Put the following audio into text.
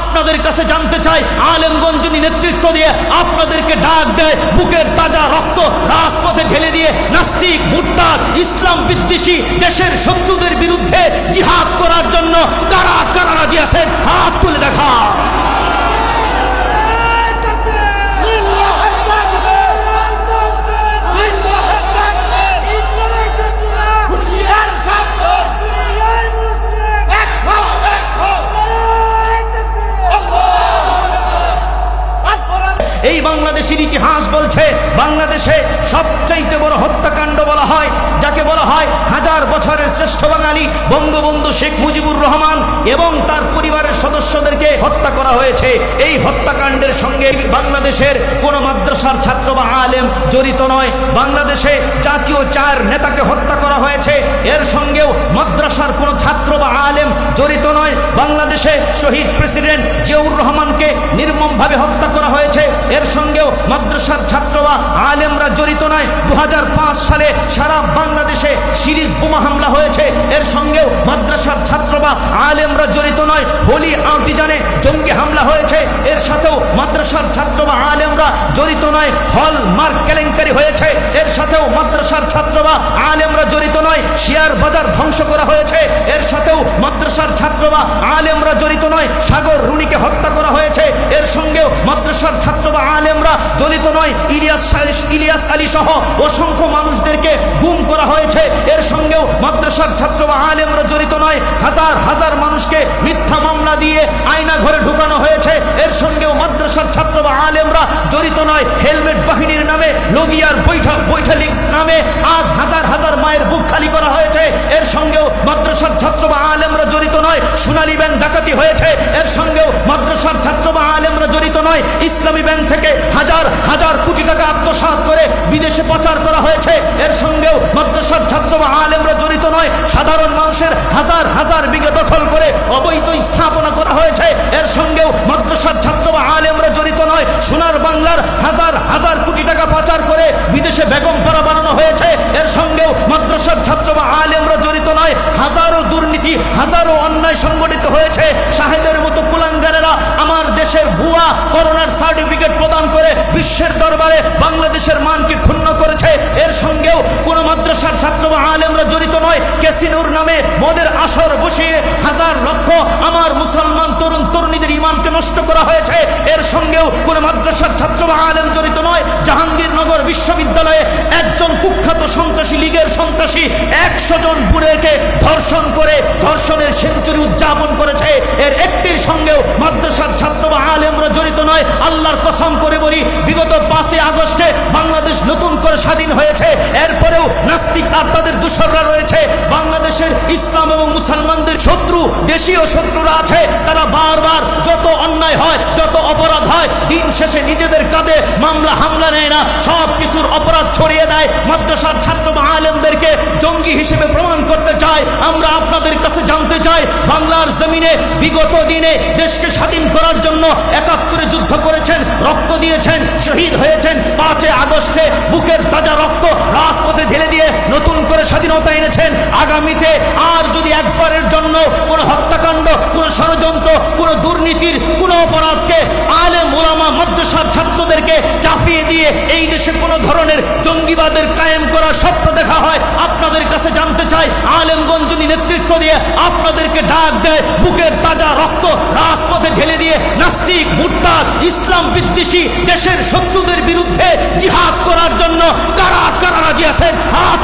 আপনাদের কাছে জানতে চাই, আলেমগঞ্জনী নেতৃত্ব দিয়ে আপনাদেরকে ডাক দেয়, বুকের তাজা রক্ত রাজপথে ঢেলে দিয়ে নাস্তিক, মুরতাদ, ইসলাম বিদ্বেষী, দেশের শত্রুদের বিরুদ্ধে জিহাদ করার জন্য কারা কারা রাজি আছেন? হাত তুলে দেখা ইতিহাস বলছে, বাংলাদেশে সবচাইতে বড় হত্যাকাণ্ড বলা হয়, যাকে বলা হয় হাজার বছরের শ্রেষ্ঠ বাঙালি বঙ্গবন্ধু শেখ মুজিবুর রহমান এবং তার পরিবারের সদস্যদেরকে হত্যা করা হয়েছে। এই হত্যাকাণ্ডের সঙ্গে বাংলাদেশের কোন মাদ্রাসার ছাত্র বা আলেম জড়িত নয়। বাংলাদেশে জাতীয় চার নেতাকে হত্যা করা হয়েছে। এর সঙ্গেও মাদ্রাসার কোনো ছাত্র বা আলেম জড়িত নয়। বাংলাদেশে শহীদ প্রেসিডেন্ট জিয়াউর রহমানকে নির্মমভাবে হত্যা করা হয়েছে। এর সঙ্গেও মাদ্রাসার ছাত্র বা আলেমরা জড়িত নয়। দু সালে সারা সিরিজ বোমা হামলা হয়েছে। এর সঙ্গেও মাদ্রাসার ছাত্র বা আলেমরা জড়িত নয়। হোলি আউটিজানে জঙ্গি হামলা হয়েছে। এর সাথেও মাদ্রাসার ছাত্র বা আলেমরা জড়িত নয়। হল মার্ক কেলেঙ্কারি হয়েছে। এর সাথেও মাদ্রাসার ছাত্র বা আলেমরা জড়িত নয়। শেয়ার বাজার ধ্বংস করা হয়েছে। এর সাথেও মাদ্রাসার ছাত্র বা আলেমরা জড়িত নয়। সাগর রুনিকে হত্যা করা হয়েছে। এর সঙ্গেও মাদ্রাসার ছাত্র বা আলেমরা জড়িত নয়। ইলিয়াস ইলিয়াস আলী সহ অসংখ্য মানুষদেরকে গুম করা হয়েছে। এর সঙ্গেও মাদ্রাসার ছাত্র বা আলেমরা জড়িত নয়। হাজার হাজার মানুষকে মিথ্যা মামলা দিয়ে আয়না ঘরে ঢুকানো হয়েছে। এর সঙ্গেও মাদ্রাসার ছাত্র বা আলেমরা জড়িত নয়। হেলমেট বাহিনীর নামে, লগিয়ার বৈঠক, বৈঠালিক নামে আজ হাজার হাজার মায়ের বুক খালি করা হয়েছে। এর সঙ্গেও মাদ্রাসার ছাত্র বা আলেমরা জড়িত নয়। সোনালী ব্যাংক ডাকাতি হয়েছে। এর সঙ্গেও মাদ্রাসার ছাত্র বা আলেমরা জড়িত নয়। ইসলামী ব্যাংক থেকে হাজার হাজার কোটি টাকা আত্মসাৎ করে বিদেশে পাচার করা হয়েছে। এর সঙ্গেও মাদ্রাসার মানুষের হাজার হাজার বিঘা দখল করে অবৈধ স্থাপনা করা হয়েছে। এর সঙ্গেও মাদ্রাসার ছাত্র বা আলেমরা জড়িত নয়। সোনার বাংলার হাজার হাজার কোটি টাকা পাচার করে বিদেশে বেগম পাড়া বানানো হয়েছে। এর সঙ্গেও মাদ্রাসার ছাত্র বা আলেমরা জড়িত নয়। হাজারো দুর্নীতি, হাজারো অন্যায় সংগঠিত হয়েছে। শাহেদের মতো কুলাঙ্গারেরা আমার দেশের ভুয়া করোনার সার্টিফিকেট প্রদান করে বিশ্বের দরবারে বাংলাদেশের মানকে ক্ষুণ্ণ করেছে। এর সঙ্গেও কোনো আলেমরা জড়িত নয়। কেসিনুর নামে মদের আসর বসিয়ে হাজার লক্ষ আমার মুসলমান তরুণ তরুণীদের ইমানকে নষ্ট করা হয়েছে। এর সঙ্গেও কোনো মাদ্রাসার ছাত্র বা আলেম জড়িত নয়। জাহাঙ্গীরনগর বিশ্ববিদ্যালয়ে একজন কুখ্যাত সন্ত্রাসী, লীগের সন্ত্রাসী একশো জন বুড়েকে ধর্ষণ করে ধর্ষণের সেঞ্চুরি উদযাপন করেছে। এর একটির সঙ্গেও মাদ্রাসার ছাত্র বা আলেমরা জড়িত নয়। আল্লাহর কসম করে বলি, বিগত পাঁচই আগস্টে বাংলাদেশ নতুন করে স্বাধীন হয়েছে। এরপরেও নাস্তিক দেশীয় শত্রুরা আছে, তারা বারবার যত অন্যায় হয়, যত অপরাধ হয়, দিন শেষে নিজেদের কাঁধে মামলা, হামলা নেয় না। সব কিছুর অপরাধ ছড়িয়ে দেয়। মাদ্রাসার ছাত্র আলেমদেরকে জঙ্গি হিসেবে প্রমাণ করতে চায়। আমরা আপনাদের কাছে জানতে চাই, বাংলার জমিনে বিগত দিনে দেশকে স্বাধীন করার জন্য একাত্তরে যুদ্ধ করেছেন, রক্ত দিয়েছেন, শহীদ হয়েছেন। পাঁচে আগস্টে বুকের তাজা রক্ত রাজপথে ঢেলে দিয়ে নতুন করে স্বাধীনতা এনেছেন। আগামীতে আর যদি একবারের জন্য কোনো ষড়যন্ত্র, কোনো দুর্নীতির, কোনো অপরাধকে আলে মোলামা মাদ্রাসার ছাত্রদেরকে চাপিয়ে দিয়ে এই দেশে কোনো ধরনের জঙ্গিবাদের কায়েম করার স্বপ্ন দেখা হয়? আপনাদের কাছে জানতে চাই আলেমগঞ্জনি নেতৃত্ব দিয়ে আপনাদেরকে ডাক দেয়, বুকের তাজা রক্ত রাজপথে ঢেলে দিয়ে নাস্তিক, মুরতাদ, ইসলাম বিদ্বেষী দেশের শত্রুদের বিরুদ্ধে জিহাদ করার জন্য কারা কারা রাজি আছেন? হাত